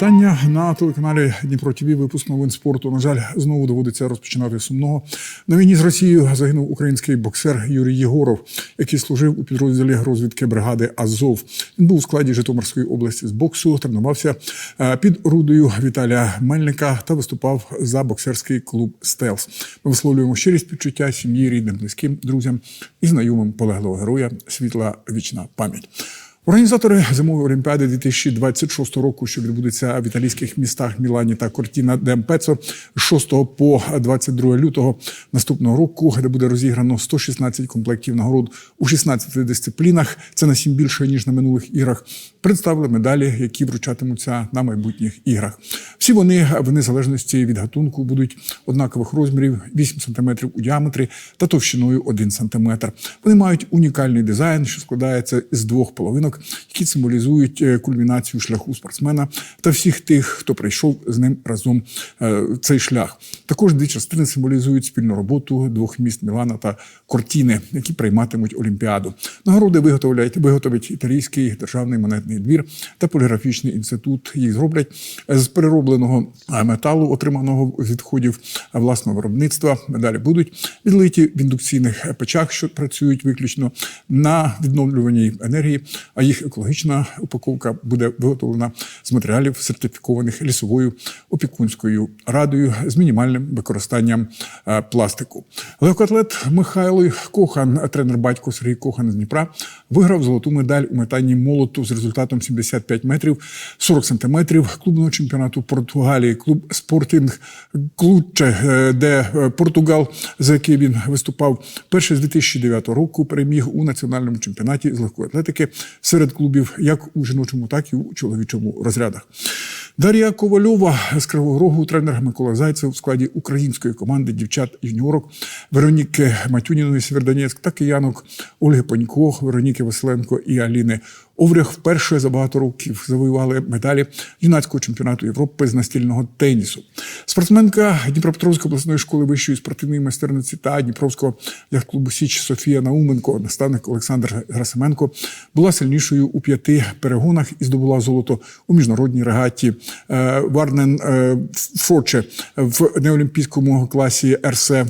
Вітання на телеканалі Дніпро ТВ. Випуск новин спорту. На жаль, знову доводиться розпочинати сумного. На війні з Росією загинув український боксер Юрій Єгоров, який служив у підрозділі розвідки бригади Азов. Він був у складі Житомирської області з боксу, тренувався е, під рудою Віталія Мельника та виступав за боксерський клуб Стелс. Ми висловлюємо щирість співчуття сім'ї, рідним, близьким, друзям і знайомим полеглого героя. Світла вічна пам'ять. Організатори зимової олімпіади 2026 року, що відбудеться в італійських містах Мілані та Кортіна Демпецо з 6 по 22 лютого наступного року, де буде розіграно 116 комплектів нагород у 16 дисциплінах. Це на сім більше ніж на минулих іграх. Представили медалі, які вручатимуться на майбутніх іграх. Всі вони в незалежності від гатунку будуть однакових розмірів 8 см у діаметрі та товщиною 1 см. Вони мають унікальний дизайн, що складається з двох половинок, які символізують е, кульмінацію шляху спортсмена та всіх тих, хто прийшов з ним разом е, цей шлях. Також дві частини символізують спільну роботу двох міст Мілана та Кортіни, які прийматимуть Олімпіаду. Нагороди виготовляють виготовить італійський державний монетний двір та поліграфічний інститут. Їх зроблять з переробленого е, металу, отриманого з відходів власного виробництва. Медалі будуть відлиті в індукційних печах, що працюють виключно на відновлюваній енергії. А їх екологічна упаковка буде виготовлена з матеріалів, сертифікованих лісовою опікунською радою з мінімальним використанням е, пластику. Легкоатлет Михайло Кохан, тренер батько Сергій Кохан з Дніпра, виграв золоту медаль у метанні молоту з результатом 75 метрів 40 сантиметрів клубного чемпіонату Португалії. Клуб Спортинг Клуче, е, де е, Португал, за який він виступав, перший з 2009 року переміг у національному чемпіонаті з легкої атлетики серед клубів як у жіночому, так і у чоловічому розрядах. Дар'я Ковальова з Кривого Рогу, тренер Микола Зайцев в складі української команди дівчат юніорок Вероніки Матюніної Сєвєрдонецьк та киянок Ольги Панько, Вероніки Василенко і Аліни Оврях вперше за багато років завоювали медалі юнацького чемпіонату Європи з настільного тенісу. Спортсменка Дніпропетровської обласної школи вищої спортивної майстерниці та Дніпровського яхт-клубу Січ Софія Науменко, наставник Олександр Грасименко, була сильнішою у п'яти перегонах і здобула золото у міжнародній регаті е, Варнен е, Фроче в неолімпійському класі РС е,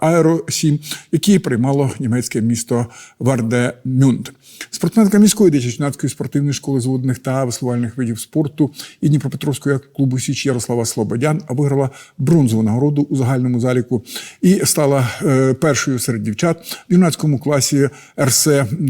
Аеро 7, який приймало німецьке місто Вардемюнд. Спортсменка міської дитячо-юнацької спортивної школи зводних та веслувальних видів спорту і Дніпропетровського клубу Січ Ярослава Слободян виграла бронзову нагороду у загальному заліку і стала е, першою серед дівчат в юнацькому класі РС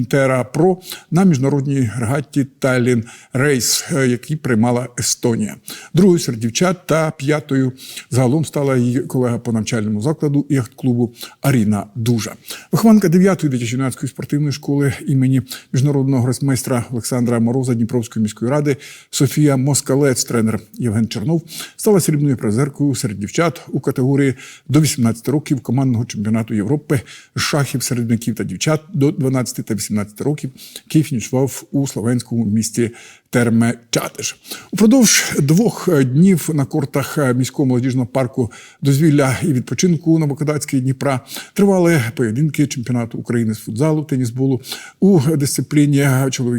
Тера Про на міжнародній регаті Талін Рейс, е, який приймала Естонія. Другою серед дівчат та п'ятою загалом стала її колега по навчальному закладу яхт-клубу Аріна Дужа. Вихованка 9-ї дитячо-юнацької спортивної школи імені міжнародного гросмейстра Олександра Мороза Дніпровської міської ради Софія Москалець, тренер Євген Чернов, стала срібною призеркою серед дівчат у категорії до 18 років командного чемпіонату Європи шахів середників та дівчат до 12 та 18 років, який фінішував у словенському місті Терме Чатиш. Упродовж двох днів на кортах міського молодіжного парку дозвілля і відпочинку на Новокодацької Дніпра тривали поєдинки чемпіонату України з футзалу, тенісболу у дисципліні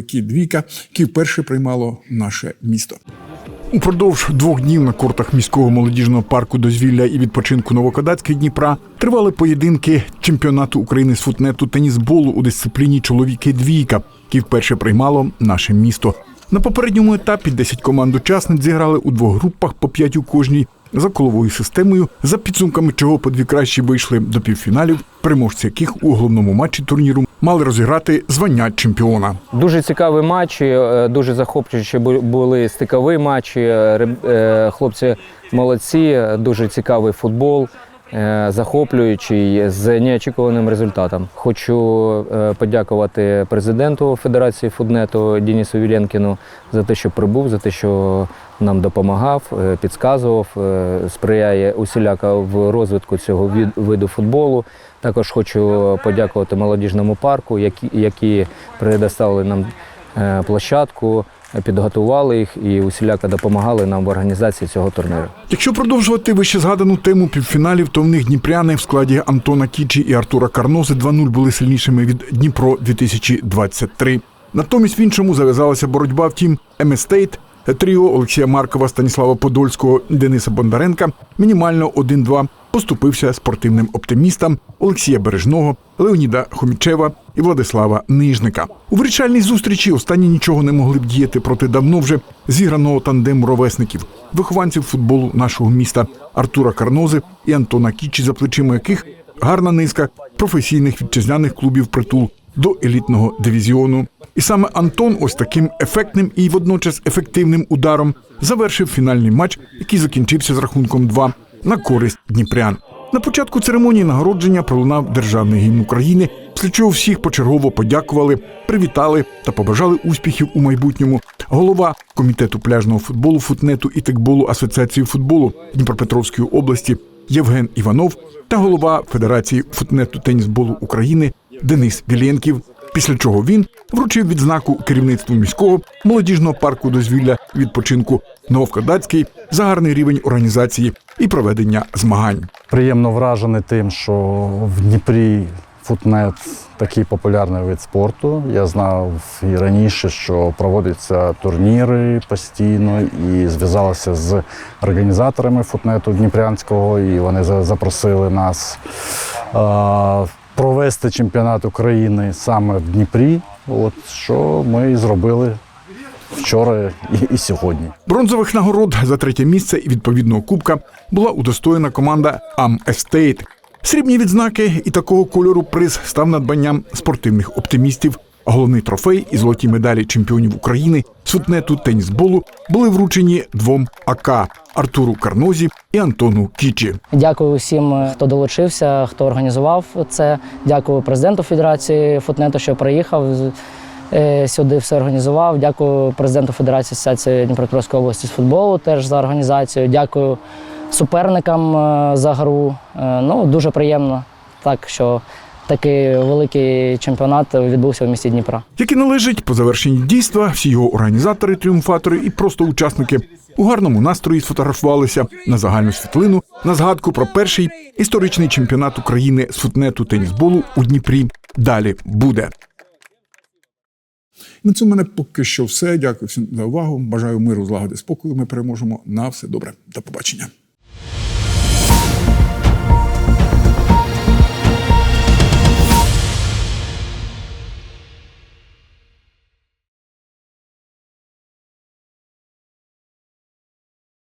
чоловіки двійка, які вперше приймало наше місто. Упродовж двох днів на кортах міського молодіжного парку дозвілля і відпочинку Новокодацький Дніпра тривали поєдинки чемпіонату України з футнету тенісболу у дисципліні чоловіки двійка, які вперше приймало наше місто. На попередньому етапі 10 команд учасниць зіграли у двох групах по 5 у кожній за коловою системою, за підсумками чого по дві кращі вийшли до півфіналів, переможці яких у головному матчі турніру мали розіграти звання чемпіона. Дуже цікаві матчі, е, дуже захоплюючі були стикові матчі. е, е, Хлопці молодці, дуже цікавий футбол, захоплюючий з неочікуваним результатом. Хочу е, подякувати президенту Федерації Фуднету Денису Віленкіну за те, що прибув, за те, що нам допомагав, е, підказував, е, сприяє усіляко в розвитку цього виду футболу. Також хочу подякувати молодіжному парку, які, предоставили нам е, площадку, підготували їх і усіляко допомагали нам в організації цього турніру. Якщо продовжувати вище згадану тему півфіналів, то в них дніпряни в складі Антона Кічі і Артура Карнози 2-0 були сильнішими від Дніпро 2023. Натомість в іншому зав'язалася боротьба. Втім, Еместейт Тріо Олексія Маркова, Станіслава Подольського, Дениса Бондаренка мінімально 1-2 поступився спортивним оптимістам Олексія Бережного, Леоніда Хомічева і Владислава Нижника. У вирішальній зустрічі останні нічого не могли б діяти проти давно вже зіграного тандему ровесників, вихованців футболу нашого міста Артура Карнози і Антона Кічі, за плечима яких гарна низка професійних вітчизняних клубів притул до елітного дивізіону. І саме Антон ось таким ефектним і водночас ефективним ударом завершив фінальний матч, який закінчився з рахунком 2 на користь Дніпрян. На початку церемонії нагородження пролунав державний гімн України, після чого всіх почергово подякували, привітали та побажали успіхів у майбутньому. Голова комітету пляжного футболу, футнету і текболу Асоціації футболу Дніпропетровської області Євген Іванов та голова Федерації футнету тенісболу України Денис Віленків. Після чого він вручив відзнаку керівництву міського молодіжного парку дозвілля відпочинку Новкадацький за гарний рівень організації і проведення змагань. Приємно вражений тим, що в Дніпрі футнет такий популярний вид спорту. Я знав і раніше, що проводяться турніри постійно і зв'язалися з організаторами футнету Дніпрянського, і вони запросили нас провести чемпіонат України саме в Дніпрі. От що ми і зробили вчора і, і сьогодні. Бронзових нагород за третє місце і відповідного кубка була удостоєна команда Am Estate. Срібні відзнаки і такого кольору приз став надбанням спортивних оптимістів. Головний трофей і золоті медалі чемпіонів України з футнету тенісболу були вручені двом АК Артуру Карнозі і Антону Кічі. Дякую усім, хто долучився, хто організував це. Дякую президенту Федерації футнету, що приїхав е, сюди, все організував. Дякую президенту Федерації Асоціації Дніпропетровської області з футболу теж за організацію. Дякую суперникам е, за гру. Е, Ну, дуже приємно, так що такий великий чемпіонат відбувся в місті Дніпра. Як і належить по завершенні дійства, всі його організатори, тріумфатори і просто учасники у гарному настрої сфотографувалися на загальну світлину на згадку про перший історичний чемпіонат України з футнету тенісболу у Дніпрі. Далі буде. На цьому мене поки що все. Дякую всім за увагу. Бажаю миру, злагоди, спокою. Ми переможемо. На все добре. До побачення.